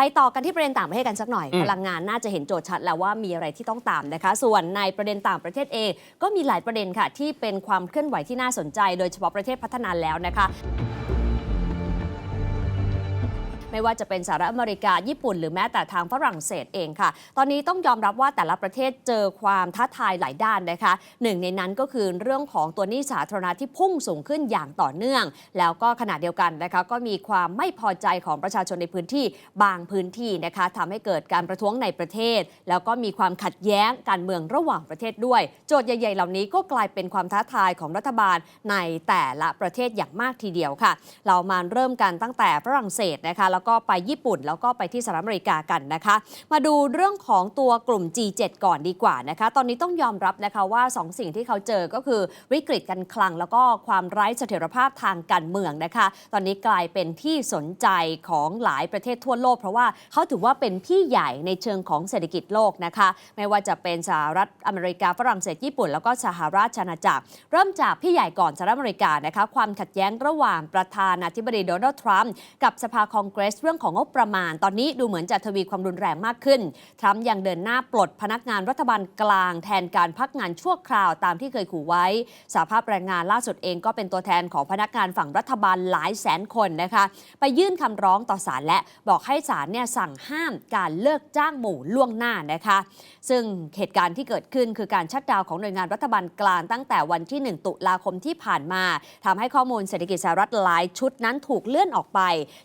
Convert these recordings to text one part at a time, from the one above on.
ไปต่อกันที่ประเด็นต่างประเทศกันสักหน่อยอืมพลังงานน่าจะเห็นโจทย์ชัดแล้วว่ามีอะไรที่ต้องตามนะคะ ส่วนในประเด็นต่างประเทศเองก็มีหลายประเด็นค่ะ ที่เป็นความเคลื่อนไหวที่น่าสนใจ โดยเฉพาะประเทศพัฒนาแล้วนะคะ ไม่ว่าจะเป็นสหรัฐอเมริกาญี่ปุ่น หรือแม้แต่ทางฝรั่งเศสเองค่ะ ตอนนี้ต้องยอมรับว่าแต่ละประเทศเจอความท้าทายหลายด้านนะคะหนึ่งในนั้นก็คือเรื่องของตัวหนี้สาธารณะที่พุ่งสูงขึ้นอย่างต่อเนื่อง แล้วก็ขณะเดียวกันนะคะก็มีความไม่พอใจของประชาชนในพื้นที่บางพื้นที่นะคะทำให้เกิดการประท้วงในประเทศ แล้วก็มีความขัดแย้งการเมืองระหว่างประเทศด้วย โจทย์ใหญ่ ๆ เหล่านี้ก็กลายเป็นความท้าทายของรัฐบาลในแต่ละประเทศอย่างมากทีเดียวค่ะ เรามาเริ่มกันตั้งแต่ฝรั่งเศสนะคะแล้วก็ไปญี่ปุ่น แล้วก็ไปที่สหรัฐอเมริกากันนะคะ มาดูเรื่องของตัวกลุ่ม G7 ก่อนดีกว่านะคะ ตอนนี้ต้องยอมรับนะคะว่า 2 สิ่งที่เขาเจอก็คือวิกฤตการคลัง แล้วก็ความไร้เสถียรภาพทางการเมืองนะคะ ตอนนี้กลายเป็นที่สนใจของหลายประเทศทั่วโลก เพราะว่าเขาถือว่าเป็นพี่ใหญ่ในเชิงของเศรษฐกิจโลกนะคะ ไม่ว่าจะเป็นสหรัฐอเมริกาฝรั่งเศสญี่ปุ่น แล้วก็สหราชอาณาจักร เริ่มจากพี่ใหญ่ก่อนสหรัฐอเมริกานะคะ ความขัดแย้งระหว่างประธานาธิบดีโดนัลด์ทรัมป์กับสภาคองเกรสเรื่องของงบประมาณ ตอนนี้ดูเหมือนจะทวีความรุนแรงมากขึ้น ทรัมป์ยังเดินหน้าปลดพนักงานรัฐบาลกลาง แทนการพักงานชั่วคราวตามที่เคยขู่ไว้สาภาพแรงงานล่าสุดเองก็เป็นตัวแทนของพนักงานฝั่งรัฐบาลหลายแสนคนนะคะไปยื่นคำร้องต่อศาลและบอกให้ศาลเนี่ยสั่งห้ามการเลิกจ้างหมู่ล่วงหน้านะคะ ซึ่งเหตุการณ์ที่เกิดขึ้นคือการชัดดาวของหน่วยงานรัฐบาลกลางตั้งแต่วันที่ 1 ตุลาคมที่ผ่านมาทำให้ข้อมูลเศรษฐกิจสหรัฐหลายชุดนั้นถูกเลื่อนออกไป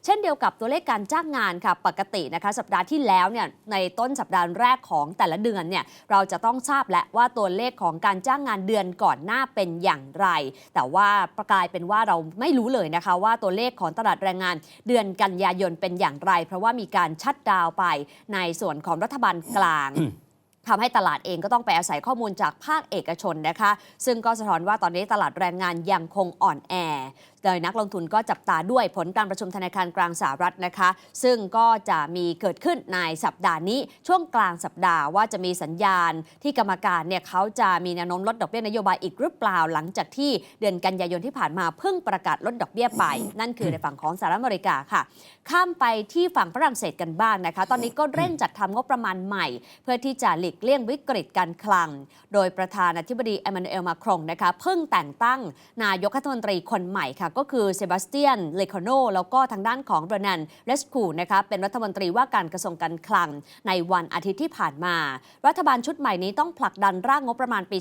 เช่นเดียวกับตัวเลขการจ้างงานค่ะปกตินะคะสัปดาห์ที่แล้วเนี่ยในต้นสัปดาห์แรกของแต่ละเดือนเนี่ยเราจะต้องทราบและว่าตัวเลขของการจ้างงานเดือนก่อนหน้าเป็นอย่างไร แต่ว่าประกลายเป็นว่าเราไม่รู้เลยนะคะว่าตัวเลขของตลาดแรงงานเดือนกันยายนเป็นอย่างไร เพราะว่ามีการชัดดาวไปในส่วนของรัฐบาลกลางทำให้ตลาดเองก็ต้องไปอาศัยข้อมูลจากภาคเอกชนนะคะ ซึ่งก็สะท้อนว่าตอนนี้ตลาดแรงงานยังคงอ่อนแอโดยนักลงทุนก็จับตาด้วยผลการประชุมธนาคารกลางสหรัฐนะคะ ซึ่งก็จะมีเกิดขึ้นในสัปดาห์นี้ช่วงกลางสัปดาห์ว่าจะมีสัญญาณที่กรรมการเนี่ยเขาจะมีแนวโน้มลดดอกเบี้ยนโยบายอีกหรือเปล่าหลังจากที่เดือนกันยายนที่ผ่านมาเพิ่งประกาศลดดอกเบี้ยไป นั่นคือในฝั่งของสหรัฐอเมริกาค่ะ ข้ามไปที่ฝั่งฝรั่งเศสกันบ้างนะคะ ตอนนี้ก็เร่งจัดทำงบประมาณใหม่ เพื่อที่จะหลีกเลี่ยงวิกฤตการคลัง โดยประธานาธิบดีเอมมานูเอลมาครงนะคะเพิ่งแต่งตั้งนายกรัฐมนตรีคนใหม่ค่ะก็คือเซบาสเตียน เลคโนแล้วก็ทางด้านของเบรนันเลสคูนะคะเป็นรัฐมนตรีว่าการกระทรวงการคลังในวันอาทิตย์ที่ผ่านมา รัฐบาลชุดใหม่นี้ต้องผลักดันร่างงบประมาณปี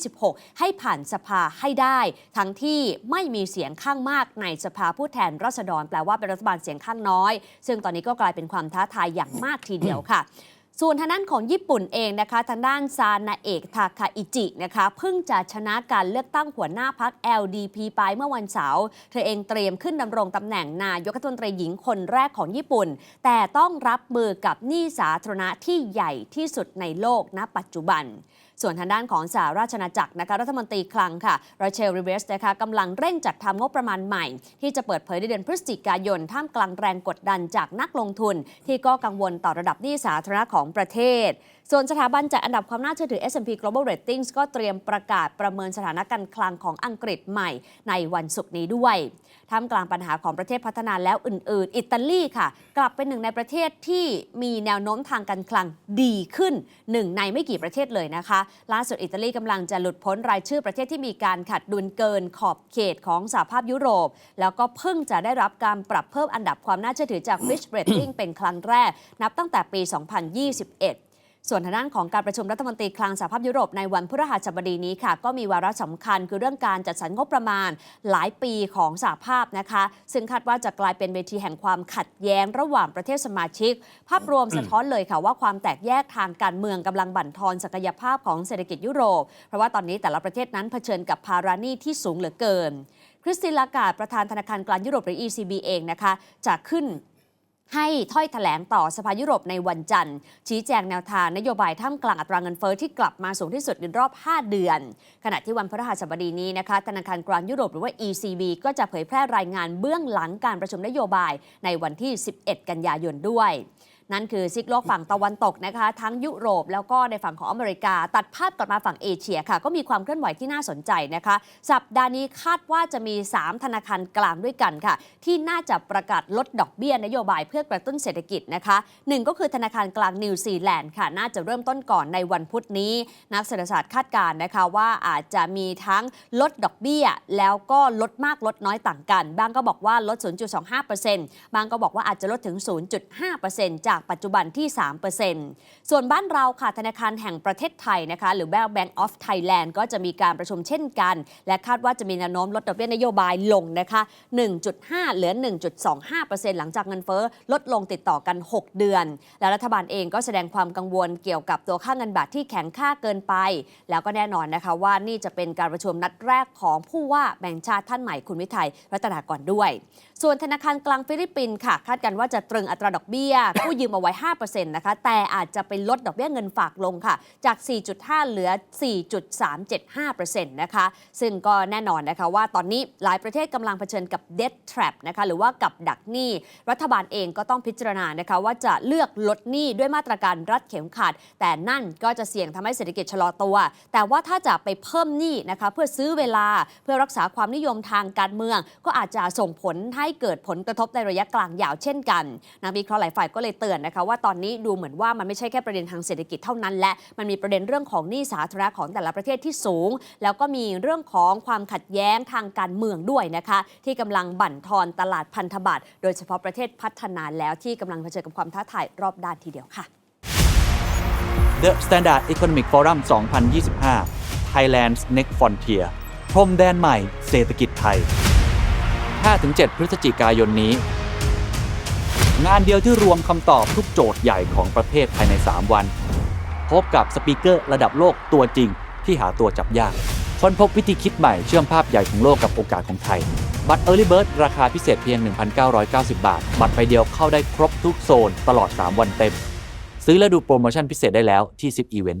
2026 ให้ผ่านสภาให้ได้ ทั้งที่ไม่มีเสียงข้างมากในสภาผู้แทนราษฎร แปลว่าเป็นรัฐบาลเสียงข้างน้อย ซึ่งตอนนี้ก็กลายเป็นความท้าทายอย่างมากทีเดียวค่ะ ส่วนทางด้านของญี่ปุ่นเองนะคะทางด้านซานาเอกทาคาอิจินะคะเพิ่งจะชนะการเลือกตั้งหัวหน้าพัก LDP ไปเมื่อวันเสาร์เธอเองเตรียมขึ้นดำรงตำแหน่งนายกรัฐมนตรีหญิงคนแรกของญี่ปุ่น แต่ต้องรับมือกับหนี้สาธารณะที่ใหญ่ที่สุดในโลกณปัจจุบัน ส่วนทางด้านของสหราชอาณาจักรนะคะรัฐมนตรีคลังค่ะราเชลริเวสนะคะกำลังเร่งจัดทำงบประมาณใหม่ ที่จะเปิดเผยในเดือนพฤศจิกายน ท่ามกลางแรงกดดันจากนักลงทุน ที่ก็กังวลต่อระดับหนี้สาธารณะของประเทศ ส่วนสถาบันจัดอันดับความน่าเชื่อถือ S&P Global Ratings ก็เตรียมประกาศประเมินสถานะการคลังของอังกฤษใหม่ในวันศุกร์นี้ด้วยท่ามกลางปัญหาของประเทศพัฒนาแล้วอื่น ๆ อิตาลีค่ะ กลับเป็นหนึ่งในประเทศที่มีแนวโน้มทางการคลังดีขึ้นหนึ่งในไม่กี่ประเทศเลยนะคะล่าสุดอิตาลีกำลังจะหลุดพ้นรายชื่อประเทศที่มีการขัดดุลเกินขอบเขตของสหภาพยุโรป แล้วก็เพิ่งจะได้รับการปรับเพิ่มอันดับความน่าเชื่อถือจาก Fitch Rating เป็นครั้งแรก นับตั้งแต่ปี 2021 ส่วนทางด้านของการประชุมรัฐมนตรีคลังสหภาพยุโรปในวันพฤหัสบดีนี้ค่ะ ก็มีวาระสำคัญคือเรื่องการจัดสรรงบประมาณหลายปีของสหภาพนะคะ ซึ่งคาดว่าจะกลายเป็นเวทีแห่งความขัดแย้งระหว่างประเทศสมาชิก ภาพรวมสะท้อนเลยค่ะว่าความแตกแยกทางการเมืองกำลังบั่นทอนศักยภาพของเศรษฐกิจยุโรป เพราะว่าตอนนี้แต่ละประเทศนั้นเผชิญกับภาระหนี้ที่สูงเหลือเกิน คริสตินลากาดประธานธนาคารกลางยุโรปหรือ ECB เองนะคะจะขึ้น ให้ถ้อยแถลงต่อสภายุโรปในวันจันทร์ ชี้แจงแนวทางนโยบายท่ามกลางอัตราเงินเฟ้อที่กลับมาสูงที่สุดในรอบ 5 เดือน ขณะที่วันพฤหัสบดีนี้นะคะธนาคารกลางยุโรปหรือว่า ECB ก็จะเผยแพร่รายงานเบื้องหลังการประชุมนโยบายในวันที่ 11 กันยายนด้วย นั่นคือซิกโลกฝั่งตะวันตกนะคะ ทั้งยุโรปแล้วก็ในฝั่งของอเมริกา ตัดภาพกลับมาฝั่งเอเชียค่ะ ก็มีความเคลื่อนไหวที่น่าสนใจนะคะ สัปดาห์นี้คาดว่าจะมี 3 ธนาคารกลางด้วยกันค่ะ ที่น่าจะประกาศลดดอกเบี้ยนโยบายเพื่อกระตุ้นเศรษฐกิจนะคะหนึ่งก็คือธนาคารกลางนิวซีแลนด์ค่ะ น่าจะเริ่มต้นก่อนในวันพุธนี้ นักเศรษฐศาสตร์คาดการณ์นะคะว่าอาจจะมีทั้งลดดอกเบี้ย แล้วก็ลดมากลดน้อยต่างกัน บางก็บอกว่าลด 0.25%บางก็บอกว่าอาจจะลดถึง 0.5%จากปัจจุบันที่ 3%ส่วนบ้านเราค่ะธนาคารแห่งประเทศไทยนะคะ หรือ Bank of Thailand ก็จะมีการประชุมเช่นกัน และคาดว่าจะมีแนวโน้มลดดอกเบี้ยนโยบายลงนะคะ 1.5 เหลือ 1.25%หลังจากเงินเฟ้อลดลงติดต่อกัน 6 เดือน และรัฐบาลเองก็แสดงความกังวลเกี่ยวกับตัวค่าเงินบาทที่แข็งค่าเกินไป แล้วก็แน่นอนนะคะว่านี่จะเป็นการประชุมนัดแรกของผู้ว่าแบ่งชาติท่านใหม่คุณวิทัยรัตนากรด้วย ส่วนธนาคารกลางฟิลิปปินส์ค่ะ คาดกันว่าจะตรึงอัตราดอกเบี้ยกู้ยืมเอาไว้ 5%นะคะ แต่อาจจะไปลดดอกเบี้ยเงินฝากลงค่ะ จาก 4.5 เหลือ 4.375%นะคะ ซึ่งก็แน่นอนนะคะว่าตอนนี้หลายประเทศกำลังเผชิญกับ debt trap นะคะ หรือว่ากับดักหนี้ รัฐบาลเองก็ต้องพิจารณานะคะว่าจะเลือกลดหนี้ด้วยมาตรการรัดเข็มขัด แต่นั่นก็จะเสี่ยงทำให้เศรษฐกิจชะลอตัว แต่ว่าถ้าจะไปเพิ่มหนี้นะคะเพื่อซื้อเวลาเพื่อรักษาความนิยมทางการเมือง ก็อาจจะส่งผลให้เกิดผลกระทบในระยะกลางยาวเช่นกัน นักวิเคราะห์หลายฝ่ายก็เลยเตือนนะคะว่าตอนนี้ดูเหมือนว่ามันไม่ใช่แค่ประเด็นทางเศรษฐกิจเท่านั้น และมันมีประเด็นเรื่องของหนี้สาธารณะของแต่ละประเทศที่สูง แล้วก็มีเรื่องของความขัดแย้งทางการเมืองด้วยนะคะ ที่กำลังบั่นทอนตลาดพันธบัตรโดยเฉพาะประเทศพัฒนาแล้วที่กำลังเผชิญกับความท้าทายรอบด้านทีเดียวค่ะ The Standard Economic Forum 2025 Thailand's Next Frontier พรมแดนใหม่ เศรษฐกิจไทย 5-7 พฤศจิกายนนี้ งานเดียวที่รวมคำตอบทุกโจทย์ใหญ่ของประเทศภายใน 3 วัน พบกับสปีกเกอร์ระดับโลกตัวจริงที่หาตัวจับยาก ค้นพบวิธีคิดใหม่เชื่อมภาพใหญ่ของโลกกับโอกาสของไทย บัตร Early Bird ราคาพิเศษเพียง 1,990 บาท บัตรใบเดียวเข้าได้ครบทุกโซนตลอด 3 วันเต็ม ซื้อและดูโปรโมชั่นพิเศษได้แล้วที่ 10 Event